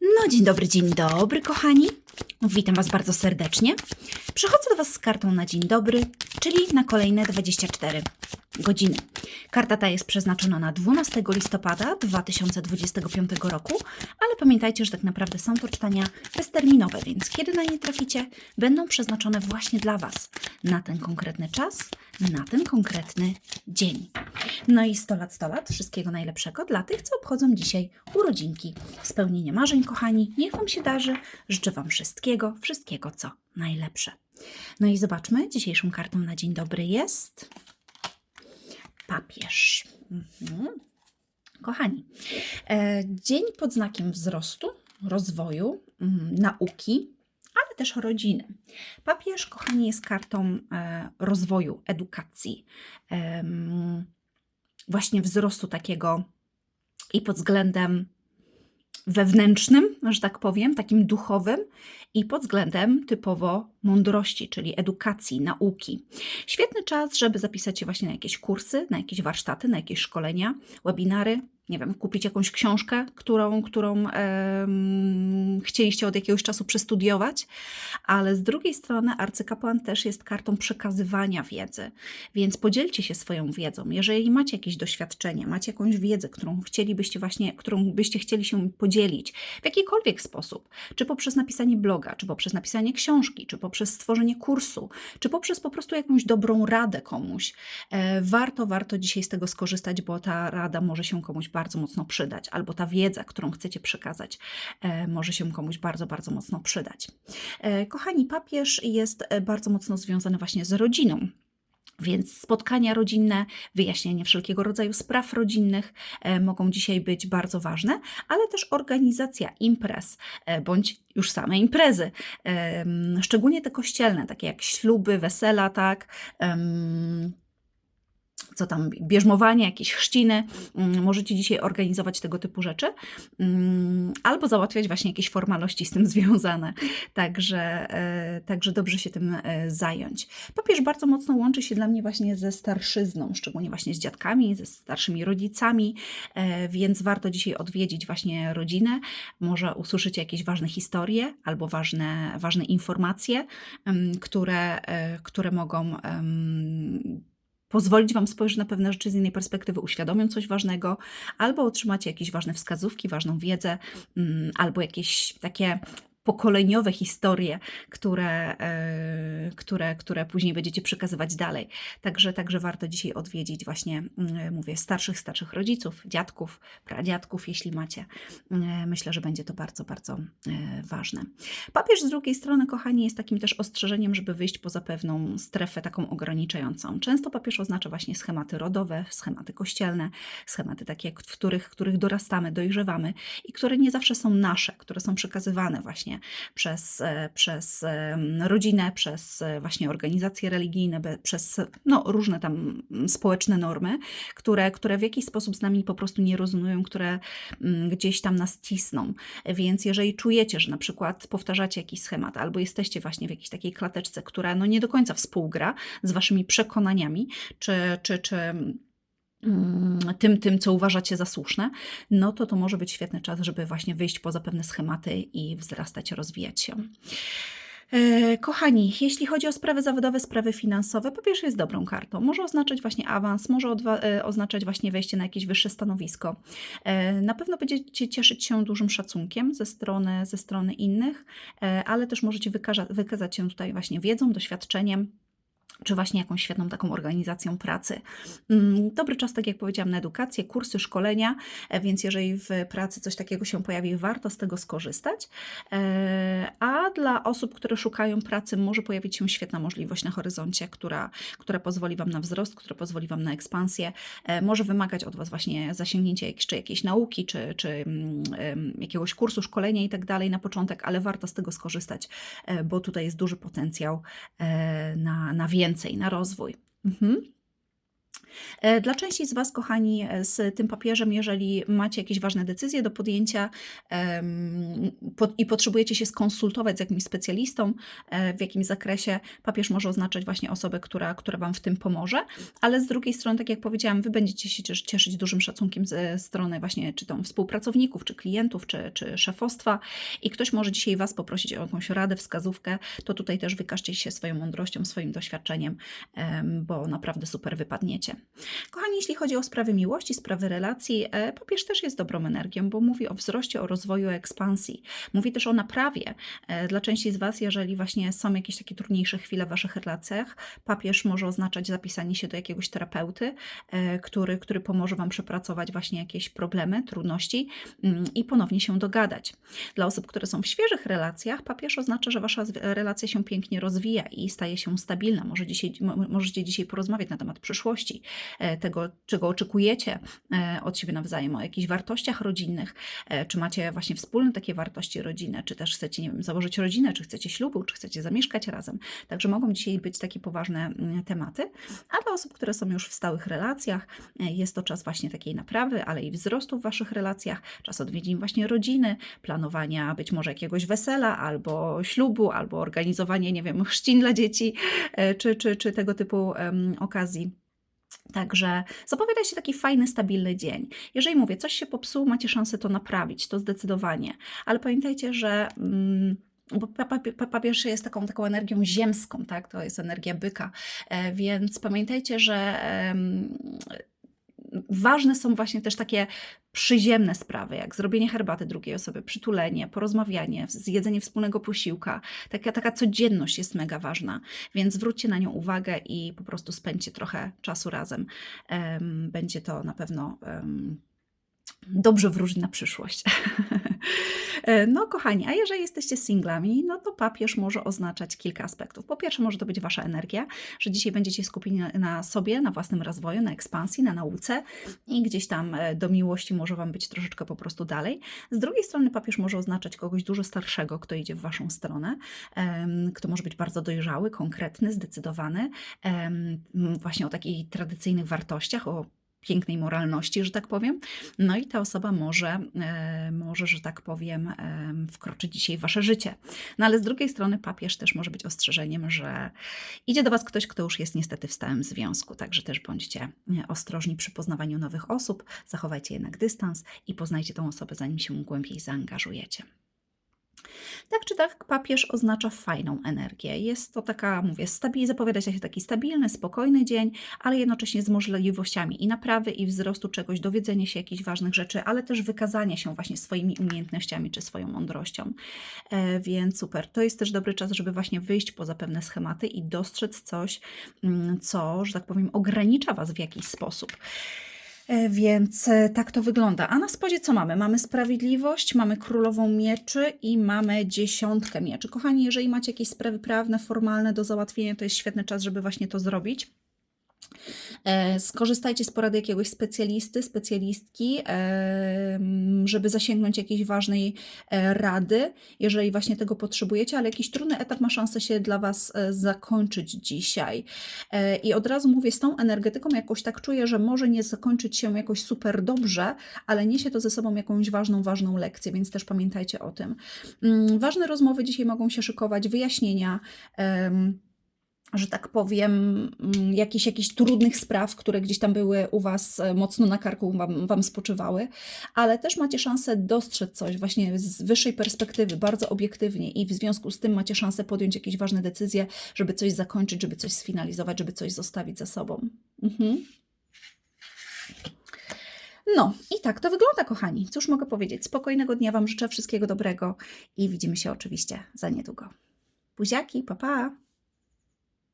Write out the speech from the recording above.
No, dzień dobry, dzień dobry, kochani. Witam Was bardzo serdecznie. Przychodzę do Was z kartą na dzień dobry, czyli na kolejne 24 godziny. Karta ta jest przeznaczona na 12 listopada 2025 roku, ale pamiętajcie, że tak naprawdę są to czytania bezterminowe, więc kiedy na nie traficie, będą przeznaczone właśnie dla Was na ten konkretny czas, na ten konkretny dzień. No i 100 lat, 100 lat, wszystkiego najlepszego dla tych, co obchodzą dzisiaj urodzinki. Spełnienie marzeń, kochani, niech Wam się darzy. Życzę Wam wszystkiego, wszystkiego, co najlepsze. No i zobaczmy, dzisiejszą kartą na dzień dobry jest papież. Mhm. Kochani, e, dzień pod znakiem wzrostu, rozwoju, mm, nauki, ale też rodziny. Papież, kochani, jest kartą e, rozwoju, edukacji, właśnie wzrostu takiego i pod względem wewnętrznym, że tak powiem, takim duchowym i pod względem typowo mądrości, czyli edukacji, nauki. Świetny czas, żeby zapisać się właśnie na jakieś kursy, na jakieś warsztaty, na jakieś szkolenia, webinary, nie wiem, kupić jakąś książkę, którą, którą chcieliście od jakiegoś czasu przestudiować, ale z drugiej strony arcykapłan też jest kartą przekazywania wiedzy, więc podzielcie się swoją wiedzą. Jeżeli macie jakieś doświadczenie, macie jakąś wiedzę, którą chcielibyście właśnie, którą byście chcieli się podzielić w jakikolwiek sposób, czy poprzez napisanie bloga, czy poprzez napisanie książki, czy poprzez stworzenie kursu, czy poprzez po prostu jakąś dobrą radę komuś, e, warto, warto dzisiaj z tego skorzystać, bo ta rada może się komuś bardzo mocno przydać, albo ta wiedza, którą chcecie przekazać, e, może się komuś bardzo, bardzo mocno przydać. E, Kochani, papież jest bardzo mocno związany właśnie z rodziną. Więc spotkania rodzinne, wyjaśnienie wszelkiego rodzaju spraw rodzinnych e, mogą dzisiaj być bardzo ważne, ale też organizacja imprez e, bądź już same imprezy, szczególnie te kościelne, takie jak śluby, wesela, tak. Co tam, bierzmowanie, jakieś chrzciny. Mm, Możecie dzisiaj organizować tego typu rzeczy mm, albo załatwiać właśnie jakieś formalności z tym związane. Także, e, także dobrze się tym e, zająć. Papież bardzo mocno łączy się dla mnie właśnie ze starszyzną, szczególnie właśnie z dziadkami, ze starszymi rodzicami, e, więc warto dzisiaj odwiedzić właśnie rodzinę. Może usłyszycie jakieś ważne historie albo ważne, ważne informacje, em, które, które mogą pozwolić Wam spojrzeć na pewne rzeczy z innej perspektywy, uświadomią coś ważnego, albo otrzymacie jakieś ważne wskazówki, ważną wiedzę, mm, albo jakieś takie pokoleniowe historie, które, e, które, które później będziecie przekazywać dalej. Także, także warto dzisiaj odwiedzić właśnie, mm, mówię, starszych, starszych rodziców, dziadków, pradziadków, jeśli macie. E, Myślę, że będzie to bardzo, bardzo e, ważne. Papież z drugiej strony, kochani, jest takim też ostrzeżeniem, żeby wyjść poza pewną strefę taką ograniczającą. Często papież oznacza właśnie schematy rodowe, schematy kościelne, schematy takie, w których, w których dorastamy, dojrzewamy i które nie zawsze są nasze, które są przekazywane właśnie przez, przez rodzinę, przez e, właśnie organizacje religijne, przez no, różne tam społeczne normy, które, które w jakiś sposób z nami po prostu nie rezonują, które mm, gdzieś tam nas cisną. Więc jeżeli czujecie, że na przykład powtarzacie jakiś schemat, albo jesteście właśnie w jakiejś takiej klateczce, która no nie do końca współgra z waszymi przekonaniami, czy, czy, czy tym, tym, co uważacie za słuszne, no to to może być świetny czas, żeby właśnie wyjść poza pewne schematy i wzrastać, rozwijać się. E, Kochani, jeśli chodzi o sprawy zawodowe, sprawy finansowe, pierwsze jest dobrą kartą. Może oznaczać właśnie awans, może e, oznaczać właśnie wejście na jakieś wyższe stanowisko. E, Na pewno będziecie cieszyć się dużym szacunkiem ze strony, ze strony innych, ale też możecie wykaza- wykazać się tutaj właśnie wiedzą, doświadczeniem czy właśnie jakąś świetną taką organizacją pracy. Mm, Dobry czas, tak jak powiedziałam, na edukację, kursy, szkolenia, e, więc jeżeli w pracy coś takiego się pojawi, warto z tego skorzystać. E, A dla osób, które szukają pracy, może pojawić się świetna możliwość na horyzoncie, która, która pozwoli Wam na wzrost, która pozwoli Wam na ekspansję. E, Może wymagać od Was właśnie zasięgnięcia jakiejś, czy jakiejś nauki, czy, czy mm, jakiegoś kursu, szkolenia i tak dalej na początek, ale warto z tego skorzystać, bo tutaj jest duży potencjał na, na więcej, na rozwój. Mhm. E, Dla części z Was, kochani, e, z tym papieżem, jeżeli macie jakieś ważne decyzje do podjęcia i potrzebujecie się skonsultować z jakimś specjalistą e, w jakimś zakresie, papież może oznaczać właśnie osobę, która, która Wam w tym pomoże, ale z drugiej strony, tak jak powiedziałam, Wy będziecie się ciesz- cieszyć dużym szacunkiem ze strony właśnie czy to współpracowników, czy klientów, czy, czy szefostwa i ktoś może dzisiaj Was poprosić o jakąś radę, wskazówkę, to tutaj też wykażcie się swoją mądrością, swoim doświadczeniem, em, bo naprawdę super wypadniecie. Kochani, jeśli chodzi o sprawy miłości, sprawy relacji, e, papież też jest dobrą energią, bo mówi o wzroście, o rozwoju, o ekspansji. Mówi też o naprawie. E, Dla części z Was, jeżeli właśnie są jakieś takie trudniejsze chwile w Waszych relacjach, papież może oznaczać zapisanie się do jakiegoś terapeuty, e, który, który pomoże Wam przepracować właśnie jakieś problemy, trudności mm, i ponownie się dogadać. Dla osób, które są w świeżych relacjach, papież oznacza, że Wasza relacja się pięknie rozwija i staje się stabilna. Może dzisiaj, mo- możecie dzisiaj porozmawiać na temat przyszłości, tego, czego oczekujecie e, od siebie nawzajem, o jakichś wartościach rodzinnych, e, czy macie właśnie wspólne takie wartości rodziny, czy też chcecie, nie wiem, założyć rodzinę, czy chcecie ślubu, czy chcecie zamieszkać razem. Także mogą dzisiaj być takie poważne mm, tematy. A dla osób, które są już w stałych relacjach, e, jest to czas właśnie takiej naprawy, ale i wzrostu w Waszych relacjach, czas odwiedzin właśnie rodziny, planowania być może jakiegoś wesela, albo ślubu, albo organizowania, nie wiem, chrzcin dla dzieci, e, czy, czy, czy tego typu em, okazji. Także zapowiada się taki fajny, stabilny dzień. Jeżeli mówię, coś się popsuło, macie szansę to naprawić, to zdecydowanie. Ale pamiętajcie, że. Mm, bo pa- pa- pa- papież jest taką, taką energią ziemską, tak? To jest energia byka. E, więc pamiętajcie, że ważne są właśnie też takie przyziemne sprawy, jak zrobienie herbaty drugiej osoby, przytulenie, porozmawianie, zjedzenie wspólnego posiłka. Taka, taka codzienność jest mega ważna, więc zwróćcie na nią uwagę i po prostu spędźcie trochę czasu razem. Em, Będzie to na pewno dobrze wróżyć na przyszłość. E, No, kochani, a jeżeli jesteście singlami, no to papież może oznaczać kilka aspektów. Po pierwsze, może to być wasza energia, że dzisiaj będziecie skupieni na, na sobie, na własnym rozwoju, na ekspansji, na nauce i gdzieś tam e, do miłości może wam być troszeczkę po prostu dalej. Z drugiej strony, papież może oznaczać kogoś dużo starszego, kto idzie w waszą stronę, kto może być bardzo dojrzały, konkretny, zdecydowany, właśnie o takich tradycyjnych wartościach, o pięknej moralności, że tak powiem. No i ta osoba może, e, może że tak powiem, em, wkroczyć dzisiaj w wasze życie. No ale z drugiej strony papież też może być ostrzeżeniem, że idzie do was ktoś, kto już jest niestety w stałym związku, także też bądźcie e, ostrożni przy poznawaniu nowych osób, zachowajcie jednak dystans i poznajcie tą osobę, zanim się głębiej zaangażujecie. Tak czy tak, papież oznacza fajną energię. Jest to taka, mówię, stabil, zapowiada się taki stabilny, spokojny dzień, ale jednocześnie z możliwościami i naprawy, i wzrostu czegoś, dowiedzenia się jakichś ważnych rzeczy, ale też wykazania się właśnie swoimi umiejętnościami czy swoją mądrością. E, więc super. To jest też dobry czas, żeby właśnie wyjść poza pewne schematy i dostrzec coś, mm, co, że tak powiem, ogranicza Was w jakiś sposób. E, Więc e, tak to wygląda. A na spodzie co mamy? Mamy sprawiedliwość, mamy królową mieczy i mamy dziesiątkę mieczy. Kochani, jeżeli macie jakieś sprawy prawne, formalne do załatwienia, to jest świetny czas, żeby właśnie to zrobić. E, Skorzystajcie z porady jakiegoś specjalisty, specjalistki, em, żeby zasięgnąć jakiejś ważnej e, rady, jeżeli właśnie tego potrzebujecie, ale jakiś trudny etap ma szansę się dla Was e, zakończyć dzisiaj. E, I od razu mówię, z tą energetyką jakoś tak czuję, że może nie zakończyć się jakoś super dobrze, ale niesie to ze sobą jakąś ważną, ważną lekcję, więc też pamiętajcie o tym. Mm, Ważne rozmowy dzisiaj mogą się szykować, wyjaśnienia. Że tak powiem, mm, jakichś, jakichś trudnych spraw, które gdzieś tam były u Was e, mocno na karku, wam, wam spoczywały, ale też macie szansę dostrzec coś właśnie z wyższej perspektywy, bardzo obiektywnie i w związku z tym macie szansę podjąć jakieś ważne decyzje, żeby coś zakończyć, żeby coś sfinalizować, żeby coś zostawić za sobą. Mhm. No i tak to wygląda, kochani. Cóż mogę powiedzieć? Spokojnego dnia Wam życzę, wszystkiego dobrego i widzimy się oczywiście za niedługo. Buziaki, pa pa!